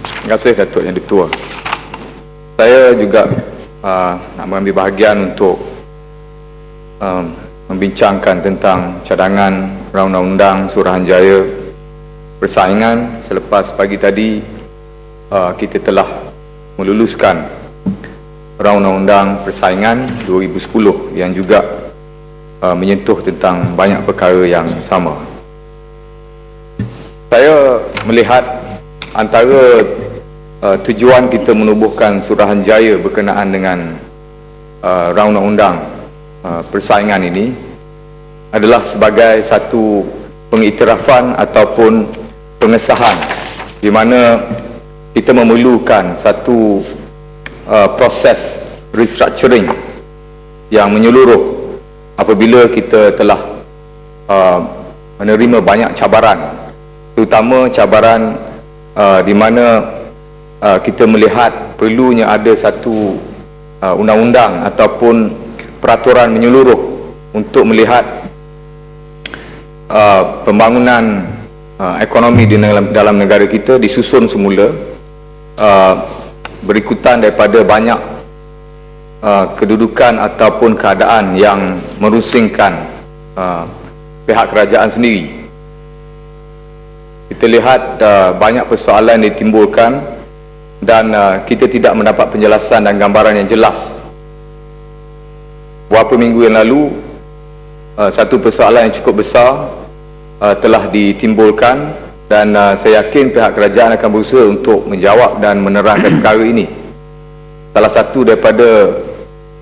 Terima kasih Datuk Yang Ditua. Saya juga uh, nak mengambil bahagian untuk um, membincangkan tentang cadangan Undang-Undang Suruhanjaya Persaingan selepas pagi tadi uh, kita telah meluluskan Undang-Undang Persaingan 2010 yang juga uh, menyentuh tentang banyak perkara yang sama. Saya melihat antara uh, tujuan kita menubuhkan Suruhanjaya berkenaan dengan uh, undang-undang uh, persaingan ini adalah sebagai satu pengiktirafan ataupun pengesahan di mana kita memerlukan satu uh, proses restructuring yang menyeluruh apabila kita telah uh, menerima banyak cabaran terutama cabaran uh, di mana uh, kita melihat perlunya ada satu uh, undang-undang ataupun peraturan menyeluruh untuk melihat uh, pembangunan uh, ekonomi di dalam, dalam negara kita disusun semula uh, berikutan daripada banyak uh, kedudukan ataupun keadaan yang merusingkan uh, pihak kerajaan sendiri kita lihat uh, banyak persoalan ditimbulkan dan uh, kita tidak mendapat penjelasan dan gambaran yang jelas. Beberapa minggu yang lalu, uh, satu persoalan yang cukup besar uh, telah ditimbulkan dan uh, saya yakin pihak kerajaan akan berusaha untuk menjawab dan menerangkan perkara ini. Salah satu daripada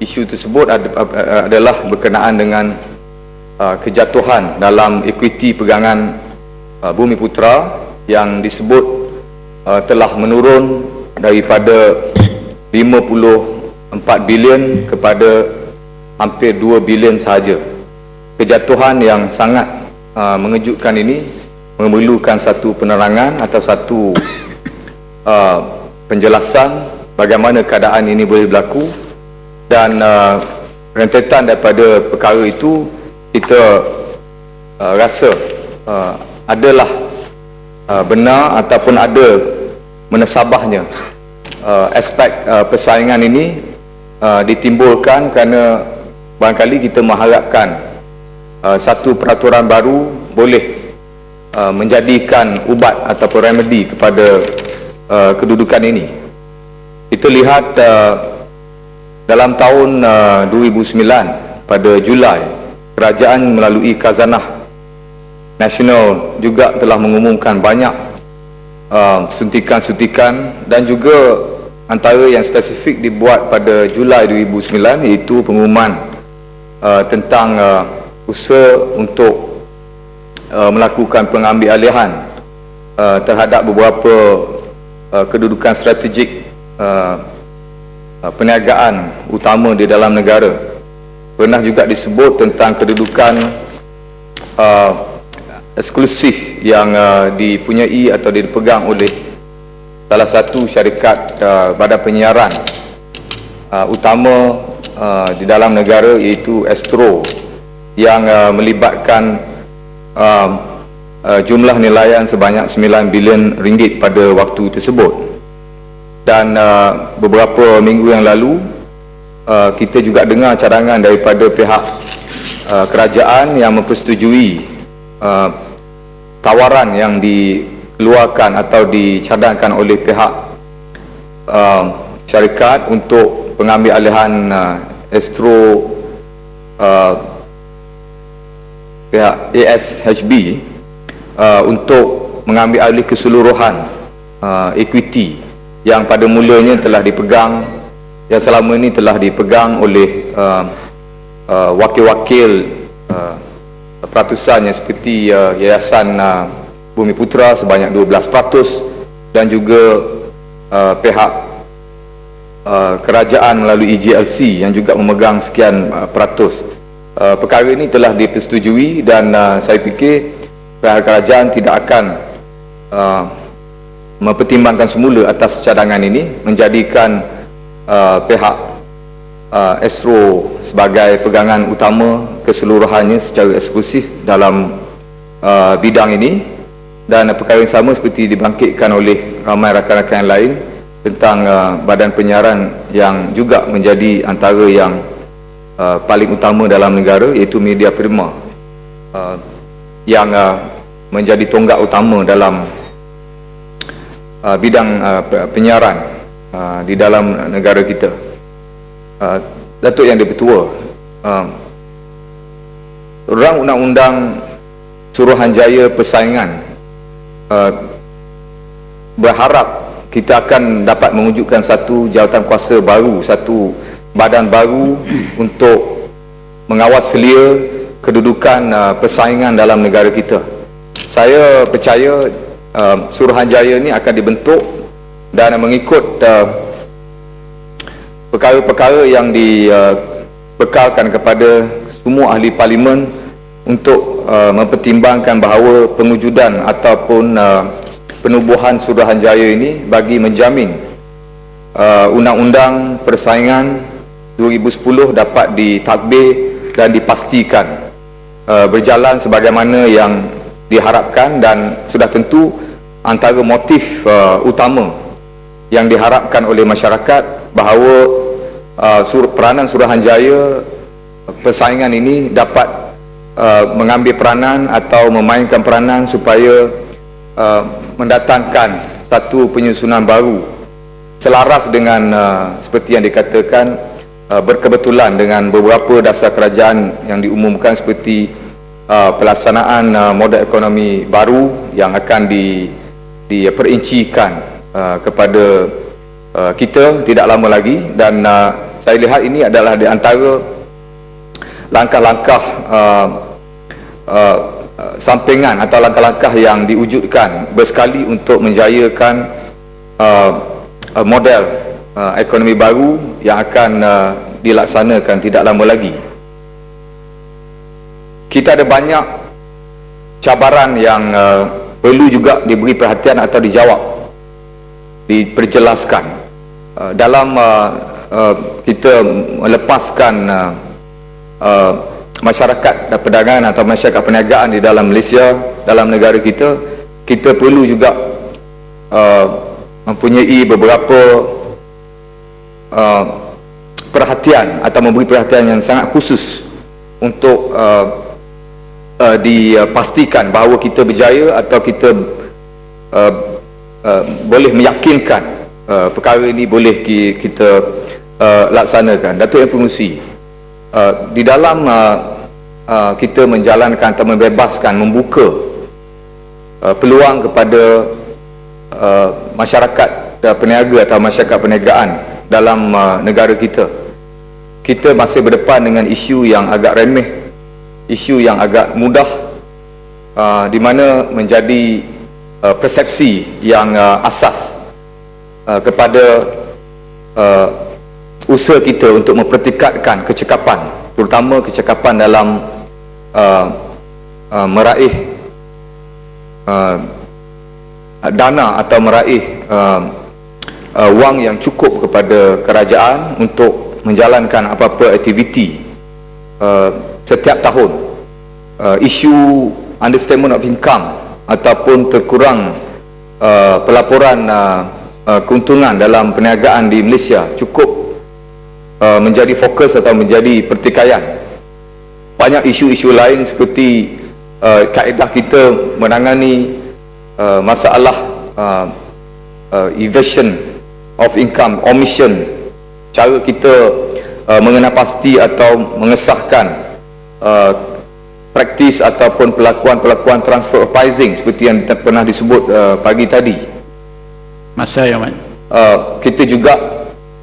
isu tersebut ad adalah berkenaan dengan uh, kejatuhan dalam equity pegangan uh, Bumi Putra yang disebut uh, telah menurun daripada 54 bilion kepada hampir 2 bilion sahaja. Kejatuhan yang sangat uh, mengejutkan ini memerlukan satu penerangan atau satu uh, penjelasan bagaimana keadaan ini boleh berlaku dan uh, rentetan daripada perkara itu kita uh, rasa uh, adalah uh, benar ataupun ada menasabahnya. Uh, aspek uh, persaingan ini uh, ditimbulkan kerana barangkali kita mengharapkan uh, satu peraturan baru boleh uh, menjadikan ubat ataupun remedi kepada uh, kedudukan ini. Kita lihat uh, dalam tahun uh, 2009 pada Julai kerajaan melalui kazanah nasional juga telah mengumumkan banyak uh, suntikan-suntikan uh, dan juga antara yang spesifik dibuat pada Julai 2009 iaitu pengumuman uh, tentang uh, usaha untuk uh, melakukan pengambil alihan uh, terhadap beberapa uh, kedudukan strategik uh, uh, perniagaan utama di dalam negara. Pernah juga disebut tentang kedudukan uh, eksklusif yang uh, dipunyai atau dipegang oleh salah satu syarikat uh, badan penyiaran uh, utama uh, di dalam negara iaitu Astro yang uh, melibatkan uh, uh, jumlah nilaian sebanyak 9 bilion ringgit pada waktu tersebut. Dan uh, beberapa minggu yang lalu uh, kita juga dengar cadangan daripada pihak uh, kerajaan yang mempersetujui uh, tawaran yang dikeluarkan atau dicadangkan oleh pihak uh, syarikat untuk pengambil alihan uh, Astro uh, pihak ASHB uh, untuk mengambil alih keseluruhan uh, equity yang pada mulanya telah dipegang yang selama ini telah dipegang oleh uh, uh, wakil-wakil uh, peratusan yang seperti uh, Yayasan uh, Bumi Putra sebanyak 12% dan juga uh, pihak uh, kerajaan melalui EGLC yang juga memegang sekian uh, peratus. Uh, perkara ini telah dipersetujui dan uh, saya fikir pihak kerajaan tidak akan uh, mempertimbangkan semula atas cadangan ini menjadikan uh, pihak uh, Astro sebagai pegangan utama keseluruhannya secara eksklusif dalam uh, bidang ini dan perkara yang sama seperti dibangkitkan oleh ramai rakan-rakan lain tentang uh, badan penyiaran yang juga menjadi antara yang uh, paling utama dalam negara iaitu media prima uh, yang uh, menjadi tonggak utama dalam uh, bidang uh, penyiaran uh, di dalam negara kita. Uh, Datuk Yang Dipertua, uh, Rang Undang-Undang Suruhanjaya Persaingan uh, berharap kita akan dapat mewujudkan satu jawatan kuasa baru, satu badan baru untuk mengawal selia kedudukan uh, persaingan dalam negara kita. Saya percaya uh, Suruhanjaya ini akan dibentuk dan mengikut uh, perkara-perkara yang dibekalkan kepada semua ahli parlimen untuk uh, mempertimbangkan bahawa pengujudan ataupun uh, penubuhan Suruhanjaya ini bagi menjamin uh, undang-undang persaingan 2010 dapat ditadbir dan dipastikan uh, berjalan sebagaimana yang diharapkan dan sudah tentu antara motif uh, utama yang diharapkan oleh masyarakat bahawa uh, peranan Suruhanjaya persaingan ini dapat Uh, mengambil peranan atau memainkan peranan supaya uh, mendatangkan satu penyusunan baru. Selaras dengan uh, seperti yang dikatakan uh, berkebetulan dengan beberapa dasar kerajaan yang diumumkan seperti uh, pelaksanaan uh, model ekonomi baru yang akan di diperincikan uh, kepada uh, kita tidak lama lagi dan uh, saya lihat ini adalah di antara langkah-langkah uh, Uh, sampingan atau langkah-langkah yang diwujudkan bersekali untuk menjayakan uh, uh, model uh, ekonomi baru yang akan uh, dilaksanakan tidak lama lagi. Kita ada banyak cabaran yang uh, perlu juga diberi perhatian atau dijawab, diperjelaskan uh, dalam uh, uh, kita melepaskan masyarakat dan perdagangan atau masyarakat perniagaan di dalam Malaysia dalam negara kita kita perlu juga mempunyai beberapa perhatian atau memberi perhatian yang sangat khusus untuk dipastikan bahawa kita berjaya atau kita uh, uh, boleh meyakinkan uh, perkara ini boleh kita uh, laksanakan. Datuk Yang Pengusi Uh, di dalam uh, uh, kita menjalankan atau membebaskan membuka uh, peluang kepada uh, masyarakat uh, peniaga atau masyarakat perniagaan dalam uh, negara kita kita masih berdepan dengan isu yang agak remeh isu yang agak mudah uh, di mana menjadi uh, persepsi yang uh, asas uh, kepada uh, usaha kita untuk mempertikatkan kecekapan terutama kecekapan dalam uh, uh, meraih uh, dana atau meraih uh, uh, wang yang cukup kepada kerajaan untuk menjalankan apa-apa aktiviti uh, setiap tahun. Uh, isu understatement of income ataupun terkurang uh, pelaporan uh, uh, keuntungan dalam perniagaan di Malaysia cukup Uh, menjadi fokus atau menjadi pertikaian. Banyak isu-isu lain seperti uh, kaedah kita menangani uh, masalah uh, uh, evasion of income omission cara kita uh, mengenal pasti atau mengesahkan uh, praktis ataupun pelakuan-pelakuan transfer of pricing seperti yang pernah disebut uh, pagi tadi. Masa yang mana uh, kita juga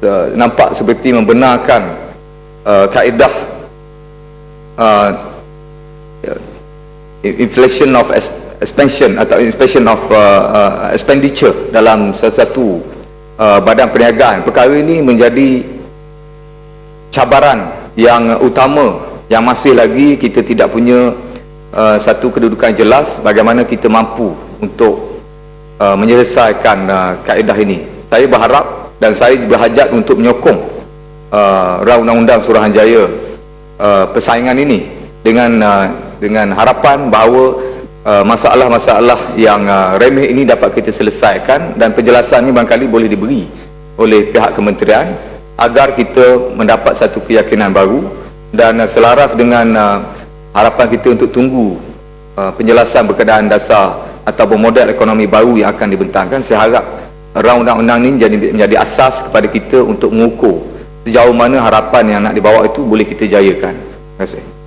uh, nampak seperti membenarkan uh, kaedah uh, inflation of expansion atau expansion of uh, uh, expenditure dalam sesuatu uh, badan perniagaan. Perkara ini menjadi cabaran yang utama yang masih lagi kita tidak punya uh, satu kedudukan jelas bagaimana kita mampu untuk uh, menyelesaikan uh, kaedah ini. Saya berharap dan saya berhajat untuk menyokong uh, undang-undang Suruhanjaya uh, persaingan ini dengan uh, dengan harapan bahawa uh, masalah-masalah yang uh, remeh ini dapat kita selesaikan dan penjelasan ini barangkali boleh diberi oleh pihak kementerian agar kita mendapat satu keyakinan baru dan uh, selaras dengan uh, harapan kita untuk tunggu uh, penjelasan berkenaan dasar ataupun model ekonomi baru yang akan dibentangkan saya harap round undang-undang ini menjadi, menjadi asas kepada kita untuk mengukur sejauh mana harapan yang nak dibawa itu boleh kita jayakan. Terima kasih